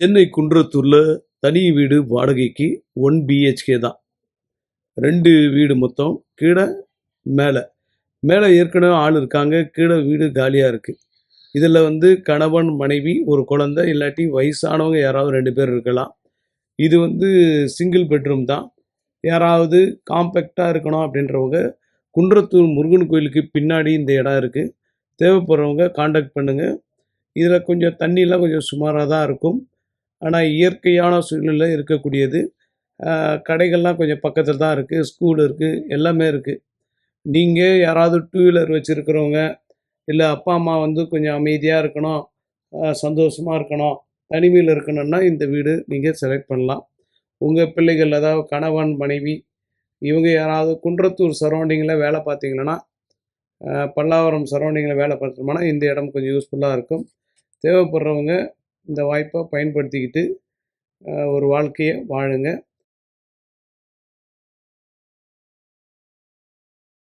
சென்னை குன்றத்தூரில் தனி வீடு வாடகைக்கு ஒன் பிஹெச்கே தான். ரெண்டு வீடு மொத்தம் கீழே மேலே. மேலே ஏற்கனவே ஆள் இருக்காங்க கீழே வீடு காலியாக இருக்குது இதில் வந்து கணவன் மனைவி ஒரு குழந்தை இல்லாட்டி வயசானவங்க யாராவது ரெண்டு பேர் இருக்கலாம். இது வந்து சிங்கிள் பெட்ரூம் தான். யாராவது காம்பேக்டாக இருக்கணும் அப்படின்றவங்க குன்றத்தூர் முருகன் கோயிலுக்கு பின்னாடி இந்த இடம் இருக்குது தேவைப்படுறவங்க காண்டாக்ட் பண்ணுங்கள் இதில் கொஞ்சம் தண்ணிலாம் கொஞ்சம் சுமாராக தான் இருக்கும். ஆனால் இயற்கையான சூழ்நிலை இருக்கக்கூடியது. கடைகள்லாம் கொஞ்சம் பக்கத்தில் தான் இருக்குது ஸ்கூல் இருக்குது எல்லாமே இருக்குது நீங்கள் யாராவது டூ வீலர் வச்சுருக்கிறவங்க இல்லை அப்பா அம்மா வந்து கொஞ்சம் அமைதியாக இருக்கணும் சந்தோஷமாக இருக்கணும் தனிமையில் இருக்கணும்னா இந்த வீடு நீங்கள் செலக்ட் பண்ணலாம். உங்கள் பிள்ளைகள் அதாவது கணவன் மனைவி இவங்க யாராவது குன்றத்தூர் சரௌண்டிங்கில் வேலை பார்த்தீங்கன்னா பல்லாவரம் சரௌண்டிங்கில் வேலை பார்த்தோம்னா இந்த இடம் கொஞ்சம் யூஸ்ஃபுல்லாக இருக்கும். தேவைப்படுறவங்க இந்த வாய்ப்பை பயன்படுத்திக்கிட்டு ஒரு வாழ்க்கையை வாழுங்க.